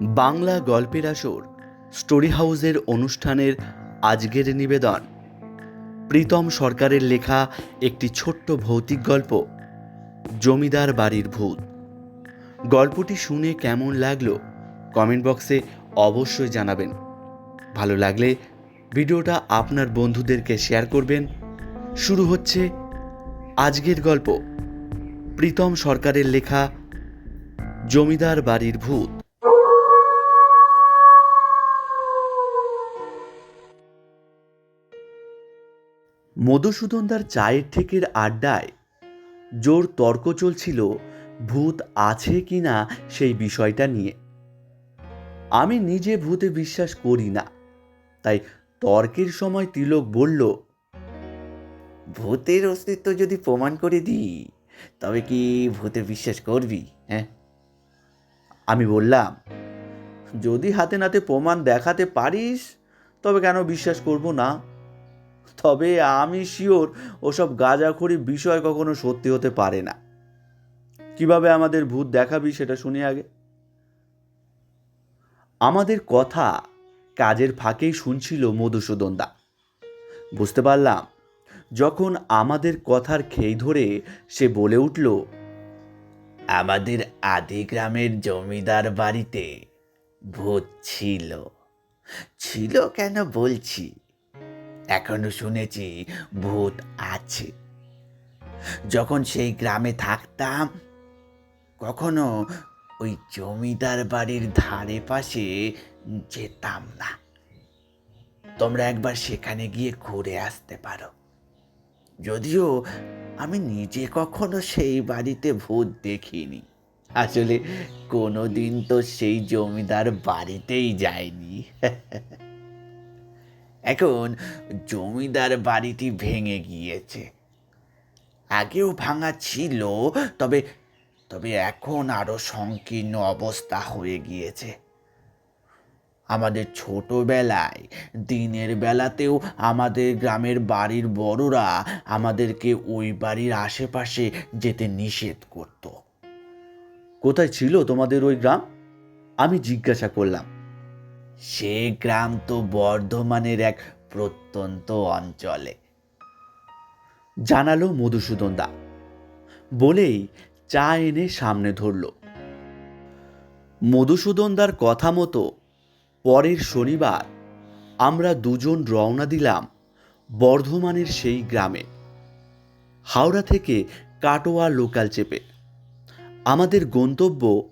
বাংলা গল্পের আসর, স্টোরি হাউসের অনুষ্ঠানের আজকের নিবেদন। প্রীতম সরকারের লেখা একটি ছোট্ট ভৌতিক গল্প, জমিদার বাড়ির ভূত। গল্পটি শুনে কেমন লাগল, কমেন্ট বক্সে অবশ্যই জানাবেন। ভালো লাগলে ভিডিওটা আপনার বন্ধুদেরকে শেয়ার করবেন। শুরু হচ্ছে আজকের গল্প, প্রীতম সরকারের লেখা, জমিদার বাড়ির ভূত। মধুসূদনদার চায়ের ঠেকের আড্ডায় জোর তর্ক চলছিল, ভূত আছে কি না সেই বিষয়টা নিয়ে। আমি নিজে ভূতে বিশ্বাস করি না। তাই তর্কের সময় তিলক বলল, ভূতের অস্তিত্ব যদি প্রমাণ করে দিই, তবে কি ভূতে বিশ্বাস করবি হ্যাঁ? আমি বললাম, যদি হাতে নাতে প্রমাণ দেখাতে পারিস, তবে কেন বিশ্বাস করব না? তবে আমি শিওর ওসব গাঁজাখড়ি বিষয় কখনো সত্যি হতে পারে না। কীভাবে আমাদের ভূত দেখাবি সেটা শুনি আগে। আমাদের কথা কাজের ফাঁকেই শুনছিল মধুসূদন দা। বুঝতে পারলাম, যখন আমাদের কথার খেই ধরে সে বলে উঠল, আমাদের আদি গ্রামের জমিদার বাড়িতে ভূত ছিল। ছিল কেন বলছি? এখনও শুনেছি ভূত আছে। যখন সেই গ্রামে থাকতাম, কখনো ওই জমিদার বাড়ির ধারে পাশে যেতাম না। তোমরা একবার সেখানে গিয়ে ঘুরে আসতে পারো। যদিও আমি নিজে কখনো সেই বাড়িতে ভূত দেখিনি। আসলে কোনো দিন তো সেই জমিদার বাড়িতেই যায়নি এখন জমিদার বাড়িটি ভেঙে গিয়েছে। আগেও ভাঙা ছিল, তবে তবে এখন আরও সংকীর্ণ অবস্থা হয়ে গিয়েছে। আমাদের ছোটবেলায়, দিনের বেলাতেও আমাদের গ্রামের বাড়ির বড়রা আমাদেরকে ওই বাড়ির আশেপাশে যেতে নিষেধ করত। কোথায় ছিল তোমাদের ওই গ্রাম? আমি জিজ্ঞাসা করলাম। সে গ্রাম তো বর্ধমানের এক প্রত্যন্ত অঞ্চলে। জানালো মধুসূদন দা। বলেই চা এনে সামনে ধরল। মধুসূদনদার কথা মতো পরের শনিবার আমরা দুজন রওনা দিলাম বর্ধমানের সেই গ্রামে। হাওড়া থেকে কাটোয়া লোকাল চেপে। আমাদের গন্তব্য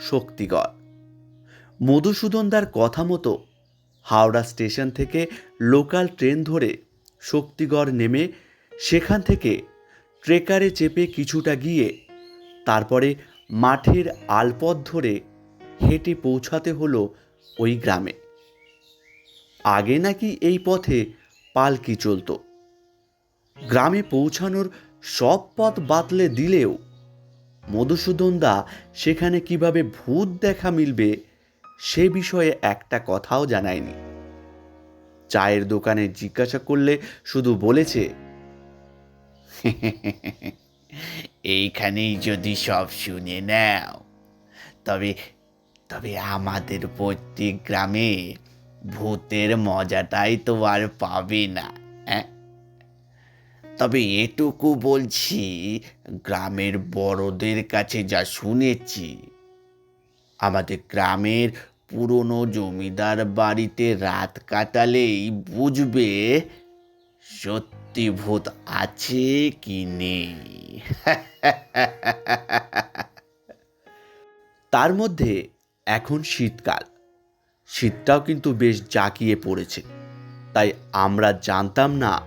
শক্তিগড়। মধুসূদনদার কথা মতো হাওড়া স্টেশন থেকে লোকাল ট্রেন ধরে শক্তিগড় নেমে সেখান থেকে ট্রেকারে চেপে কিছুটা গিয়ে তারপরে মাঠের আলপথ ধরে হেঁটে পৌঁছাতে হলো ওই গ্রামে। আগে নাকি এই পথে পালকি চলতো। গ্রামে পৌঁছানোর সব পথ বাতলে দিলেও মধুসূদন দা সেখানে কীভাবে ভূত দেখা মিলবে সে বিষয়ে একটা কথাও জানায়নি। চায়ের দোকানে জিজ্ঞাসা করলে শুধু বলেছে এইখানেই যদি সব শুনে নাও। তবে তবে আমাদের প্রত্যেক গ্রামে ভূতের মজাটাই তো আর পাবে না হ্যাঁ তবে এটুকু বলছি, গ্রামের বড়দের কাছে যা শুনেছি আমাদের গ্রামের পুরনো জমিদার বাড়িতে রাত কাটালেই বুঝবে সত্যি ভূত আছে কি নেই। তার মধ্যে এখন শীতকাল। শীতটাও কিন্তু বেশ জাঁকিয়ে পড়েছে। তাই আমরা জানতাম না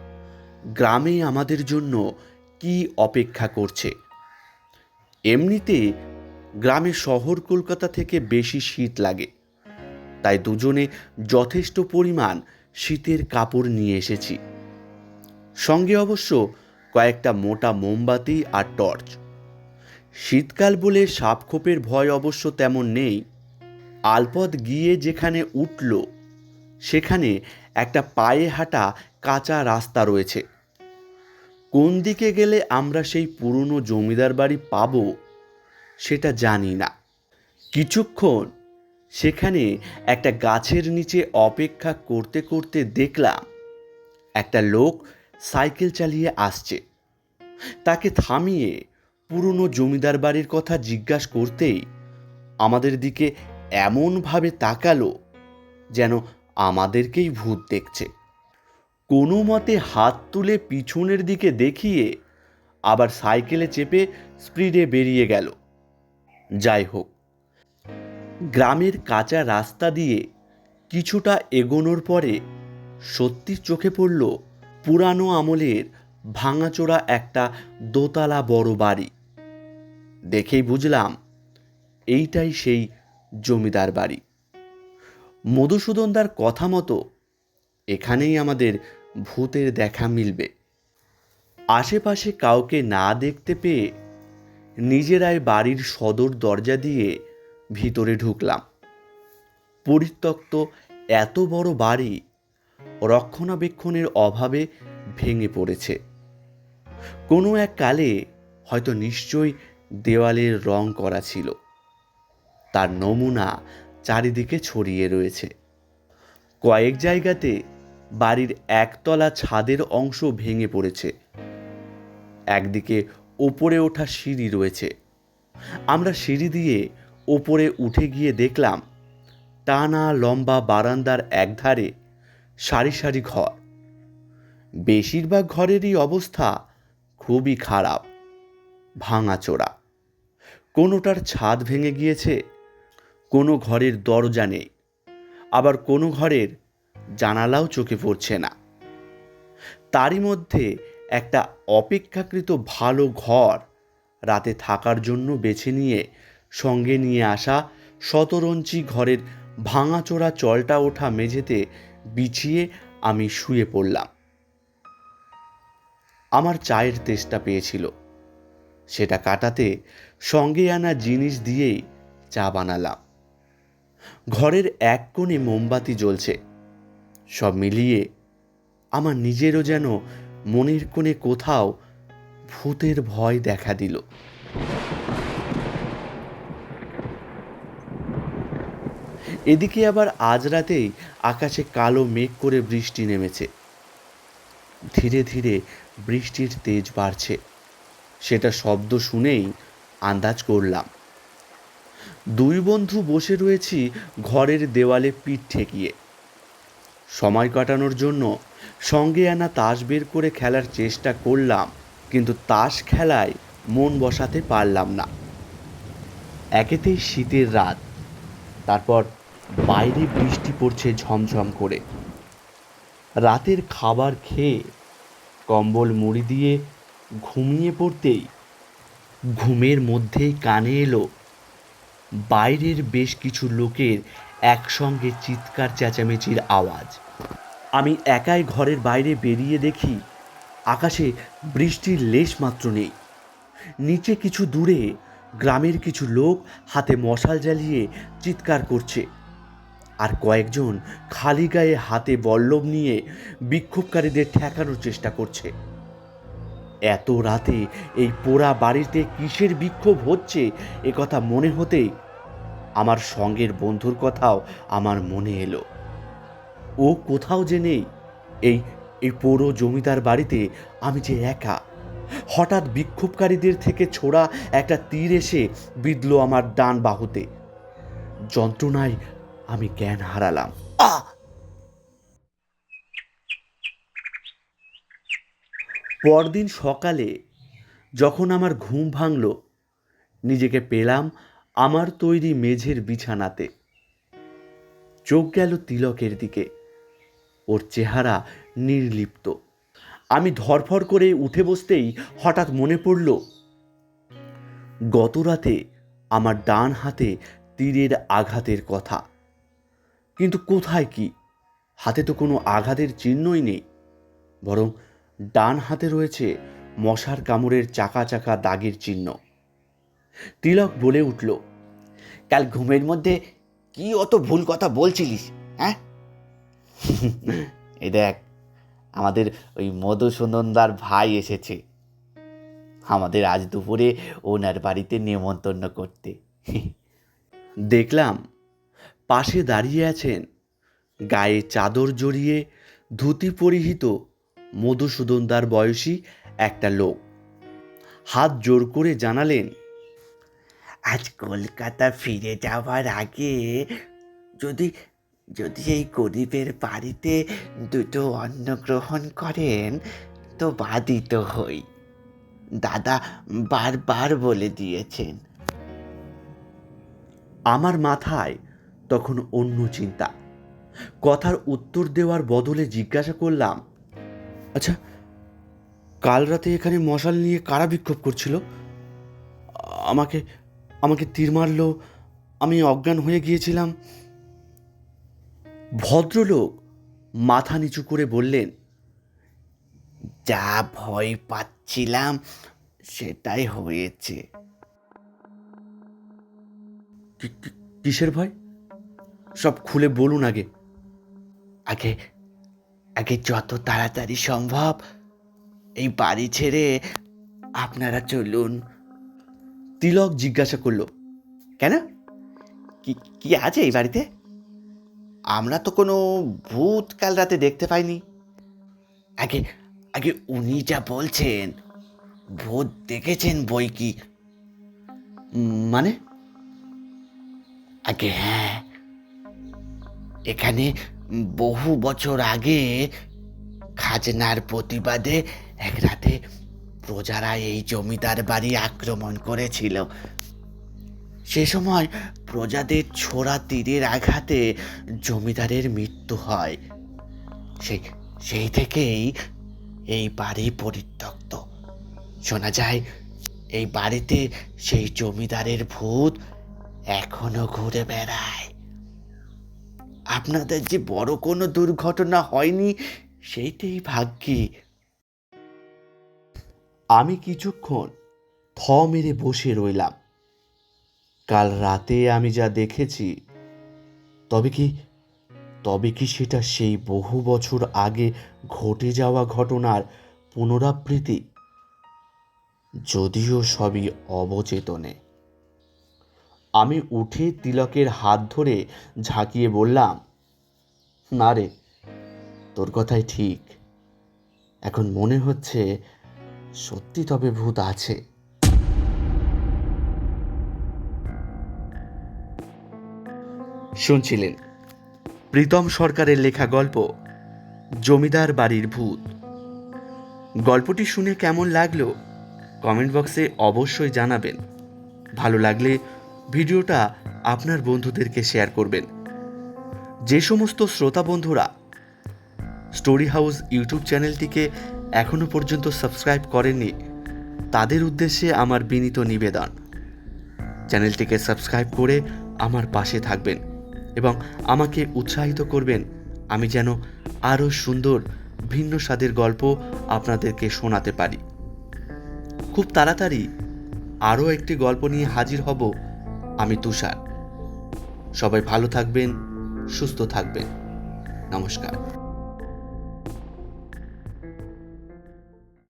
গ্রামে আমাদের জন্য কি অপেক্ষা করছে। এমনিতে গ্রামে শহর কলকাতা থেকে বেশি শীত লাগে। তাই দুজনে যথেষ্ট পরিমাণ শীতের কাপড় নিয়ে এসেছি। সঙ্গে অবশ্য কয়েকটা মোটা মোমবাতি আর টর্চ। শীতকাল বলে সাপখোপের ভয় অবশ্য তেমন নেই। আলপথ গিয়ে যেখানে উঠল, সেখানে একটা পায়ে হাঁটা কাঁচা রাস্তা রয়েছে। কোন দিকে গেলে আমরা সেই পুরনো জমিদার বাড়ি পাবো সেটা জানি না। কিছুক্ষণ সেখানে একটা গাছের নিচে অপেক্ষা করতে করতে দেখলাম, একটা লোক সাইকেল চালিয়ে আসছে। তাকে থামিয়ে পুরনো জমিদার বাড়ির কথা জিজ্ঞাসা করতেই আমাদের দিকে এমনভাবে তাকালো যেন আমাদেরকেই ভূত দেখছে। কোনো মতে হাত তুলে পিছনের দিকে দেখিয়ে আবার সাইকেলে চেপে স্পিডে বেরিয়ে গেল। যাই হোক, গ্রামের কাঁচা রাস্তা দিয়ে কিছুটা এগোনোর পরে সত্যি চোখে পড়ল পুরানো আমলের ভাঙাচোরা একটা দোতলা বড় বাড়ি। দেখেই বুঝলাম এইটাই সেই জমিদার বাড়ি। মধুসূদনদার কথা মতো এখানেই আমাদের ভূতের দেখা মিলবে। আশেপাশে কাউকে না দেখতে পেয়ে নিজেরাই বাড়ির সদর দরজা দিয়ে ভিতরে ঢুকলাম। পরিত্যক্ত এত বড় বাড়ি রক্ষণাবেক্ষণের অভাবে ভেঙে পড়েছে। কোনো এক কালে হয়তো নিশ্চয়ই দেওয়ালের রং করা ছিল। তার নমুনা চারিদিকে ছড়িয়ে রয়েছে। কয়েক জায়গাতে বাড়ির একতলা ছাদের অংশ ভেঙে পড়েছে। একদিকে ওপরে ওঠা সিঁড়ি রয়েছে। আমরা সিঁড়ি দিয়ে ওপরে উঠে গিয়ে দেখলাম, টানা লম্বা বারান্দার একধারে সারি সারি ঘর। বেশিরভাগ ঘরেরই অবস্থা খুবই খারাপ, ভাঙাচোরা। কোনোটার ছাদ ভেঙে গিয়েছে, কোনো ঘরের দরজা নেই, আবার কোনো ঘরের জানালাও চোখে পড়ছে না। তারই মধ্যে একটা অপেক্ষাকৃত ভালো ঘর রাতে থাকার জন্য বেছে নিয়ে সঙ্গে নিয়ে আসা শতরঞ্চি ঘরের ভাঙাচোরা চলটা ওঠা মেঝেতে বিছিয়ে আমি শুয়ে পড়লাম। আমার চায়ের তেষ্টা পেয়েছিল। সেটা কাটাতে সঙ্গে আনা জিনিস দিয়েই চা বানালাম। ঘরের এক কোণে মোমবাতি জ্বলছে। সব মিলিয়ে আমার নিজেরও যেন মনের কোণে কোথাও ভূতের ভয় দেখা দিল। এদিকে আবার আজ রাতেই আকাশে কালো মেঘ করে বৃষ্টি নেমেছে। ধীরে ধীরে বৃষ্টির তেজ বাড়ছে। সেটা শব্দ শুনেই আন্দাজ করলাম। দুই বন্ধু বসে রয়েছি ঘরের দেওয়ালে পিঠ ঠেকিয়ে। সময় কাটানোর জন্য সঙ্গে আনা তাস বের করে খেলার চেষ্টা করলাম, কিন্তু তাস খেলায় মন বসাতে পারলাম না। একেতেই শীতের রাত। তারপর বাইরে বৃষ্টি পড়ছে ঝমঝম করে। রাতের খাবার খেয়ে কম্বল মুড়ি দিয়ে ঘুমিয়ে পড়তেই ঘুমের মধ্যেই কানে এলো, বাইরের বেশ কিছু লোকের একসঙ্গে চিৎকার, চেঁচামেচির আওয়াজ। আমি একাই ঘরের বাইরে বেরিয়ে দেখি আকাশে বৃষ্টির লেশ মাত্র নেই। নিচে কিছু দূরে গ্রামের কিছু লোক হাতে মশাল জ্বালিয়ে চিৎকার করছে আর কয়েকজন খালি গায়ে হাতে বল্লভ নিয়ে বিক্ষোভকারীদের ঠেকানোর চেষ্টা করছে। এত রাতে এই পোড়া বাড়িতে কিসের বিক্ষোভ হচ্ছে এ কথা মনে হতেই আমার সঙ্গের বন্ধুর কথাও আমার মনে এলো। ও কোথাও যে নেই। এই এই পুরো জমিদার বাড়িতে আমি যে একা। হঠাৎ বিক্ষোভকারীদের থেকে ছোড়া একটা তীর এসে বিঁধল আমার ডান বাহুতে। যন্ত্রণায় আমি জ্ঞান হারালাম। আহ! পরদিন সকালে যখন আমার ঘুম ভাঙল, নিজেকে পেলাম আমার তৈরি মেঝের বিছানাতে। চোখ গেল তিলকের দিকে। ওর চেহারা নির্লিপ্ত। আমি ধরফর করে উঠে বসতেই হঠাৎ মনে পড়ল গত রাতে আমার ডান হাতে তীরের আঘাতের কথা। কিন্তু কোথায় কি? হাতে তো কোনো আঘাতের চিহ্নই নেই। বরং ডান হাতে রয়েছে মশার কামড়ের চাকা চাকা দাগের চিহ্ন। তিলক বলে উঠল, কাল ঘুমের মধ্যে কি অত ভুল কথা বলছিলিস হ্যাঁ? এই দেখ, আমাদের ওই মধুসূদনদার ভাই এসেছে। আমাদের আজ দুপুরে ওনার বাড়িতে নেমন্তন্ন করতে। দেখলাম পাশে দাঁড়িয়ে আছেন, গায়ে চাদর জড়িয়ে ধুতি পরিহিত মধুসূদনদার বয়সী একটা লোক। হাত জোর করে জানালেন, আজ কলকাতা ফিরে যাওয়ার আগে যদি যদি এই গরিবের বাড়িতে দুটো অন্ন গ্রহণ করেন, তো বাদিত হই। দাদা বারবার বলে দিয়েছেন। আমার মাথায় তখন অন্য চিন্তা। কথার উত্তর দেওয়ার বদলে জিজ্ঞাসা করলাম আচ্ছা কাল রাতে এখানে মশাল নিয়ে কারা বিক্ষোভ করছিল? আমাকে আমাকে তীর মারলো, আমি অজ্ঞান হয়ে গিয়েছিলাম। ভদ্রলোক মাথা নিচু করে বললেন, যা ভয় পাচ্ছিলাম, সেটাই হয়েছে। কিসের ভয়? সব খুলে বলুন আগে। আগে আগে যত তাড়াতাড়ি সম্ভব এই বাড়ি ছেড়ে আপনারা চলুন। তিলক জিজ্ঞাসা করল, কেন? কি কি আছে এই বাড়িতে? আমরা তো কোনো ভূত কাল রাতে দেখতে পাইনি। আগে আগে উনি যা বলছেন, ভূত দেখেছেন বই কি? মানে? আগে হ্যাঁ। এখানে বহু বছর আগে খাজনার প্রতিবাদে এক রাতে প্রজারা এই জমিদার বাড়ি আক্রমণ করেছিল। সে সময় প্রজাদের ছোড়া তীরের আঘাতে জমিদারের মৃত্যু হয়। সেই সেই থেকেই এই বাড়ি পরিত্যক্ত। শোনা যায়, এই বাড়িতে সেই জমিদারের ভূত এখনও ঘুরে বেড়ায়। আপনাদের যে বড় কোনো দুর্ঘটনা হয়নি, সেইটাই ভাগ্যি। আমি কিছুক্ষণ থ মেরে বসে রইলাম। কাল রাতে আমি যা দেখেছি, তবে কি তবে কি সেটা সেই বহু বছর আগে ঘটে যাওয়া ঘটনার পুনরাবৃত্তি? যদিও সবই অবচেতনে। আমি উঠে তিলকের হাত ধরে ঝাঁকিয়ে বললাম, না রে, তোর কথাই ঠিক। এখন মনে হচ্ছে সত্যি তবে ভূত আছে। শুনছিলেন। প্রীতম সরকারের লেখা গল্প, জমিদার বাড়ির ভূত। গল্পটি শুনে কেমন লাগল, কমেন্ট বক্সে অবশ্যই জানাবেন। ভালো লাগলে ভিডিওটা আপনার বন্ধুদেরকে শেয়ার করবেন। যে সমস্ত শ্রোতা বন্ধুরা, স্টোরি হাউস ইউটিউব চ্যানেলটিকে এখনও পর্যন্ত সাবস্ক্রাইব করেননি, তাদের উদ্দেশ্যে আমার বিনীত নিবেদন। চ্যানেলটিকে সাবস্ক্রাইব করে আমার পাশে থাকবেন। এবং আমাকে উৎসাহিত করবেন। আমি যেন আরও সুন্দর, ভিন্ন স্বাদের গল্প আপনাদেরকে শোনাতে পারি। খুব তাড়াতাড়ি আরও একটি গল্প নিয়ে হাজির হব আমি তুষার। সবাই ভালো থাকবেন, সুস্থ থাকবেন। নমস্কার।